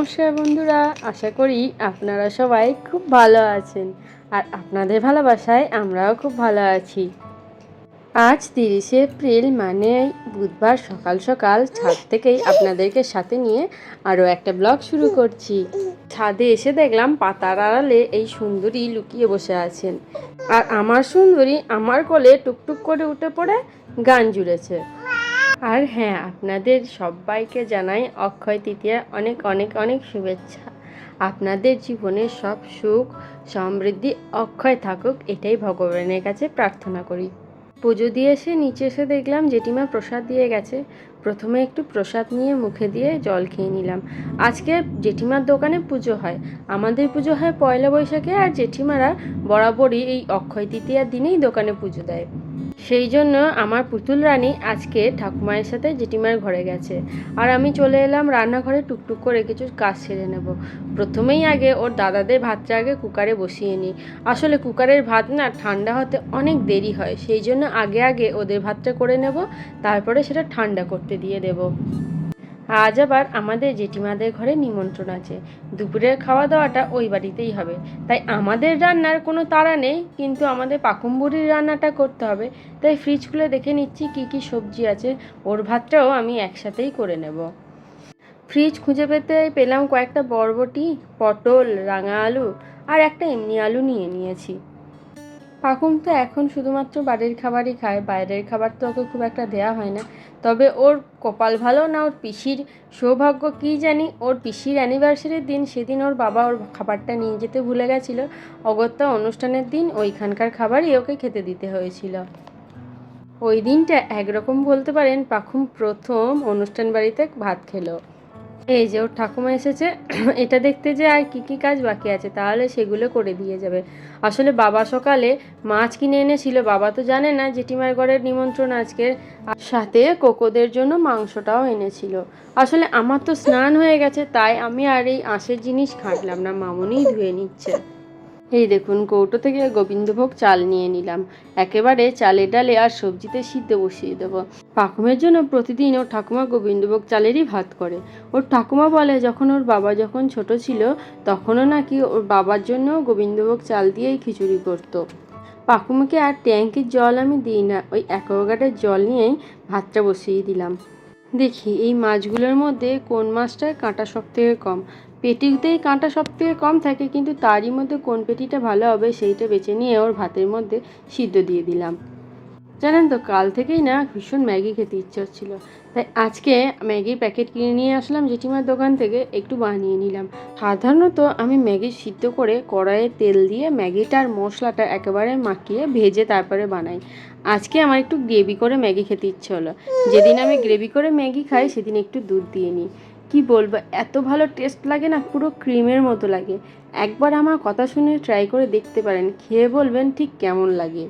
নমস্কার বন্ধুরা, আশা করি আপনারা সবাই খুব ভালো আছেন আর আপনাদের ভালোবাসায় আমরাও খুব ভালো আছি। আজ তিরিশে এপ্রিল মানে বুধবার সকাল সকাল ছাদ থেকেই আপনাদেরকে সাথে নিয়ে আরও একটা ব্লগ শুরু করছি। ছাদে এসে দেখলাম পাতার আড়ালে এই সুন্দরী লুকিয়ে বসে আছেন। আর আমার সুন্দরী আমার কোলে টুকটুক করে উঠে পড়ে গান জুড়েছে। আর হ্যাঁ আপনাদের সবাইকে জানাই অক্ষয় তৃতীয়া অনেক অনেক অনেক শুভেচ্ছা। আপনাদের জীবনে সব সুখ, সমৃদ্ধি অক্ষয় থাকুক, এটাই ভগবানের কাছে প্রার্থনা করি। পুজো দিয়ে এসে নিচে এসে দেখলাম জেঠিমা প্রসাদ দিয়ে গেছে। প্রথমে একটু প্রসাদ নিয়ে মুখে দিয়ে জল খেয়ে নিলাম। আজকে জেঠিমার দোকানে পুজো হয়। আমাদের পুজো হয় পয়লা বৈশাখে আর জেঠিমারা বরাবরই এই অক্ষয় তৃতীয়ার দিনেই দোকানে পুজো দেয়। সেই জন্য আমার পুতুল রানী আজকে ঠাকুমায়ের সাথে জেঠিমার ঘরে গেছে। আর আমি চলে এলাম রান্নাঘরে টুকটুক করে কিছু কাজ সেরে নেব। প্রথমেই আগে ওর দাদাদের ভাতটা আগে কুকারে বসিয়ে নিই। আসলে কুকারের ভাত না ঠান্ডা হতে অনেক দেরি হয়। সেই জন্য আগে আগে ওদের ভাতটা করে নেব, তারপরে সেটা ঠান্ডা করতে দিয়ে দেব। আজ আবার আমাদের জেঠিমাদের ঘরে নিমন্ত্রণ আছে। দুপুরের খাওয়া দাওয়াটা ওই বাড়িতেই হবে। তাই আমাদের রান্নার কোনো তাড়া নেই, কিন্তু আমাদের পাকুম্বুরির রান্নাটা করতে হবে। তাই ফ্রিজ খুলে দেখে নিচ্ছি কি কি সবজি আছে। ওর ভাতটাও আমি একসাথেই করে নেব। ফ্রিজ খুঁজে পেতে পেলাম কয়েকটা বরবটি, পটল, রাঙা আলু আর একটা এমনি আলু নিয়ে নিয়েছি। পাকুম তো এখন শুধুমাত্র বাড়ির খাবারই খায়, বাইরের খাবার তো ওকে খুব একটা দেওয়া হয় না। তবে ওর কপাল ভালো না, ওর পিসির সৌভাগ্য কী জানি, ওর পিসির অ্যানিভার্সারির দিন সেদিন ওর বাবা ওর খাবারটা নিয়ে যেতে ভুলে গেছিল। অগত্যা অনুষ্ঠানের দিন ওইখানকার খাবারই ওকে খেতে দিতে হয়েছিল। ওই দিনটা একরকম বলতে পারেন, পাখুম প্রথম অনুষ্ঠান বাড়িতে ভাত খেলো। এই যে ওর ঠাকুমা এসেছে, এটা দেখতে যে আর কী কী কাজ বাকি আছে, তাহলে সেগুলো করে দিয়ে যাবে। আসলে বাবা সকালে মাছ কিনে এনেছিল, বাবা তো জানে না, জেঠিমার ঘরের নিমন্ত্রণ আজকের সাথে কোকোদের জন্য মাংসটাও এনেছিল। আসলে আমার তো স্নান হয়ে গেছে, তাই আমি আর এই আঁশের জিনিস খাটলাম না মামনি ধুয়ে নিচ্ছে। এই দেখুন, কৌটো থেকে গোবিন্দভোগ চাল নিয়ে নিলাম। একেবারে চালে ডালে আর সবজিতে সিদ্ধ বসিয়ে দেবো। পাকুমের জন্য প্রতিদিন ওর ঠাকুমা গোবিন্দভোগ চালেরই ভাত করে। ওর ঠাকুমা বলে, যখন ওর বাবা যখন ছোট ছিল, তখনও নাকি ওর বাবার জন্য গোবিন্দভোগ চাল দিয়েই খিচুড়ি করতো। পাকুমাকে আর ট্যাঙ্কির জল আমি দিই না, ওই অ্যাকোয়াগার্ডের জল নিয়েই ভাতটা বসিয়ে দিলাম। দেখি, এই মাছগুলোর মধ্যে কোন মাছটায় কাঁটা সব থেকে কম? পেটিতেই কাঁটা সব থেকে কম থাকে, কিন্তু তারই মধ্যে কোন পেটিটা ভালো হবে সেইটা বেছে নিয়ে ওর ভাতের মধ্যে সিদ্ধ দিয়ে দিলাম। জানেন তো, কাল থেকেই না ভীষণ ম্যাগি খেতে ইচ্ছে হচ্ছিল। তাই আজকে ম্যাগির প্যাকেট কিনে নিয়ে আসলাম জেঠিমার দোকান থেকে, একটু বানিয়ে নিলাম। সাধারণত আমি ম্যাগি সিদ্ধ করে কড়াইয়ে তেল দিয়ে ম্যাগিটার মশলাটা একেবারে মাখিয়ে ভেজে তারপরে বানাই। আজকে আমার একটু গ্রেভি করে ম্যাগি খেতে ইচ্ছে হলো। যেদিন আমি গ্রেভি করে ম্যাগি খাই, সেদিন একটু দুধ দিয়ে নিই। কি বলব, এত ভালো টেস্ট লাগে না, পুরো ক্রিমের মতো লাগে। একবার আমার কথা শুনে ট্রাই করে দেখতে পারেন, খেয়ে বলবেন ঠিক কেমন লাগে।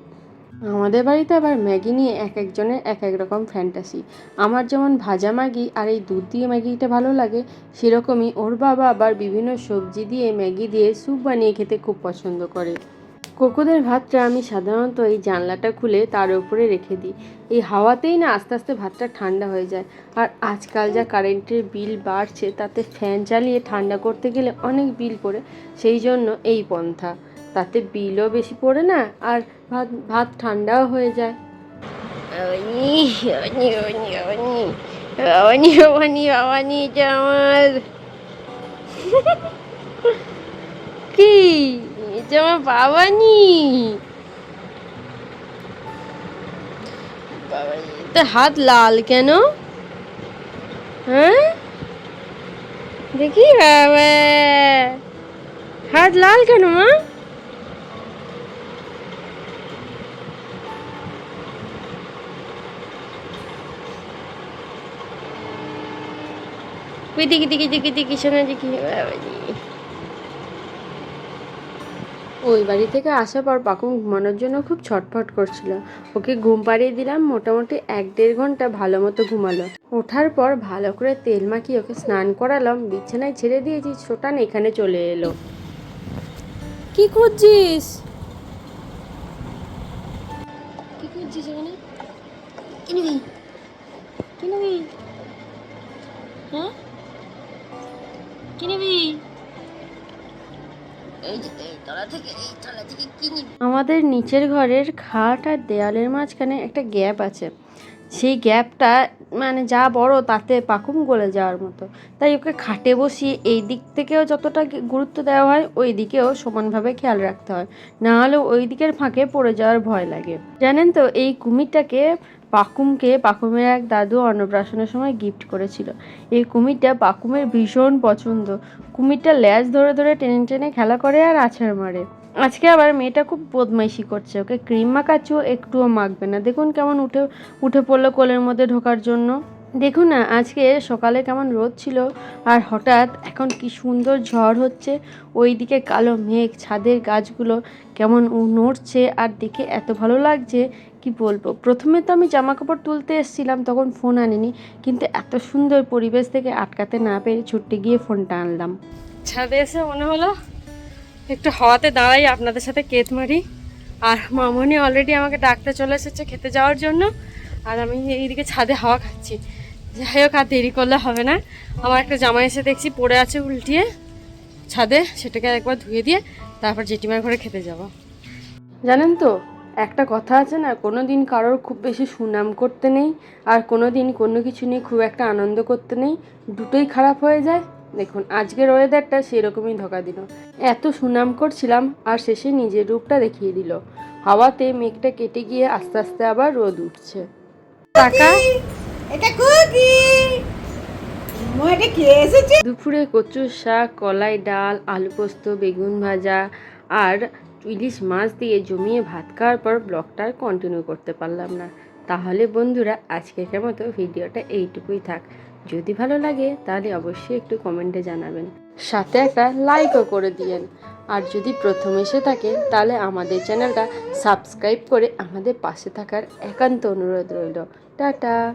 আমাদের বাড়িতে আবার ম্যাগি নিয়ে এক একজনের এক এক রকম ফ্যান্টাসি আমার যেমন ভাজা ম্যাগি আর এই দুধ দিয়ে ম্যাগিটা ভালো লাগে, সেরকমই ওর বাবা আবার বিভিন্ন সবজি দিয়ে ম্যাগি দিয়ে স্যুপ বানিয়ে খেতে খুব পছন্দ করে। কোকোদের ভাতটা আমি সাধারণত এই জানলাটা খুলে তার উপরে রেখে দিই। এই হাওয়াতেই না আস্তে আস্তে ভাতটা ঠান্ডা হয়ে যায়। আর আজকাল যা কারেন্টের বিল বাড়ছে তাতে ফ্যান চালিয়ে ঠান্ডা করতে গেলে অনেক বিল পড়ে সেই জন্য এই পন্থা। তাতে বিলও বেশি পড়ে না আর ভাত ভাত ঠান্ডাও হয়ে যায়। কি? এটা আমার বাবানি বাবানি হাত লাল কেন? হ্যাঁ দেখি হাত লাল কেন মা দেখি দেখি দেখি দেখি শোনা দেখি বাবানি ওই বাড়ি থেকে আসার পর পাকুম ঘুমানোর জন্য খুব ছটফট করছিল। ওকে ঘুম পাড়িয়ে দিলাম মোটামুটি এক দেড় ঘণ্টা ভালো মতো ঘুমালো। ওঠার পর ভালো করে তেল মাখিয়ে ওকে স্নান করালাম বিছানায় ছেড়ে দিয়েছি ছোটান এখানে চলে এলো। কি করছিস? কি করছিস এখানে? কি নিবি কি নিবি হ্যাঁ? কি নিবি আমাদের নিচের ঘরের খাট আর দেয়ালের মাঝখানে একটা গ্যাপ আছে। সেই গ্যাপটা মানে যা বড় তাতে পাকুম গলে যাওয়ার মতো। তাই ওকে খাটে বসিয়ে এই দিক থেকেও যতটা গুরুত্ব দেওয়া হয়, ওই দিকেও সমানভাবে খেয়াল রাখতে হয়। না হলে ওই দিকের ফাঁকে পড়ে যাওয়ার ভয় লাগে। জানেন তো, এই কুমিরটাকে পাকুমকে পাকুমের এক দাদু অন্নপ্রাশনের সময় গিফট করেছিল। এই কুমিরটা পাকুমের ভীষণ পছন্দ। কুমিরটা ল্যাজ ধরে ধরে টেনে টেনে খেলা করে আর আছাড় মারে। আজকে আবার মেয়েটা খুব বদমাইশি করছে। ওকে ক্রিম মাখাচ্ছে, একটুও মাখবে না। দেখুন কেমন উঠে উঠে পড়ল কোলের মধ্যে ঢোকার জন্য। দেখুন না, আজকে সকালে কেমন রোদ ছিল আর হঠাৎ এখন কি সুন্দর ঝড় হচ্ছে। ওইদিকে কালো মেঘ, ছাদের গাছগুলো কেমন নড়ছে আর দেখে এত ভালো লাগছে, কি বলব? প্রথমে তো আমি জামা কাপড় তুলতে এসেছিলাম, তখন ফোন আনিনি, কিন্তু এত সুন্দর পরিবেশ থেকে আটকাতে না পেরে ছুটে গিয়ে ফোনটা আনলাম। ছাদে এসে মনে হলো, একটু হাওয়াতে দাঁড়াই আপনাদের সাথে কেত মারি। আর মামনি অলরেডি আমাকে ডাকতে চলে এসেছে খেতে যাওয়ার জন্য, আর আমি এইদিকে ছাদে হাওয়া খাচ্ছি। যাই হোক আর দেরি করলে হবে না। আমার একটা জামা এসে দেখছি পড়ে আছে উল্টিয়ে ছাদে, সেটাকে একবার ধুয়ে দিয়ে তারপর জেঠিমার ঘরে খেতে যাব। জানেন তো, একটা কথা আছে না কোনো দিন কারোর খুব বেশি সুনাম করতে নেই, আর কোনো দিন কোনো কিছু নিয়ে খুব একটা আনন্দ করতে নেই, দুটোই খারাপ হয়ে যায়। দেখুন, আজকের ওয়েদারটা সেরকমই ধোকা দিল। এত সুনাম করছিলাম, আর শেষে নিজের রূপটা দেখিয়ে দিল। হাওয়াতে মেঘটা কেটে গিয়ে আস্তে আস্তে আবার রোদ উঠছে। টাকা দুপুরে কচুর শাক, কলাই ডাল, আলু পোস্ত, বেগুন ভাজা আর ইলিশ মাছ দিয়ে জমিয়ে ভাত খাওয়ার পর ব্লগটা কন্টিনিউ করতে পারলাম না। তাহলে বন্ধুরা, আজকের মতো ভিডিওটা এইটুকুই থাক। যদি ভালো লাগে, তাহলে অবশ্যই একটু কমেন্টে জানাবেন। সাথে একটা লাইকও করে দিয়েন। আর যদি প্রথম এসে থাকেন তাহলে আমাদের চ্যানেলটা সাবস্ক্রাইব করে আমাদের পাশে থাকার একান্ত অনুরোধ রইল। টাটা।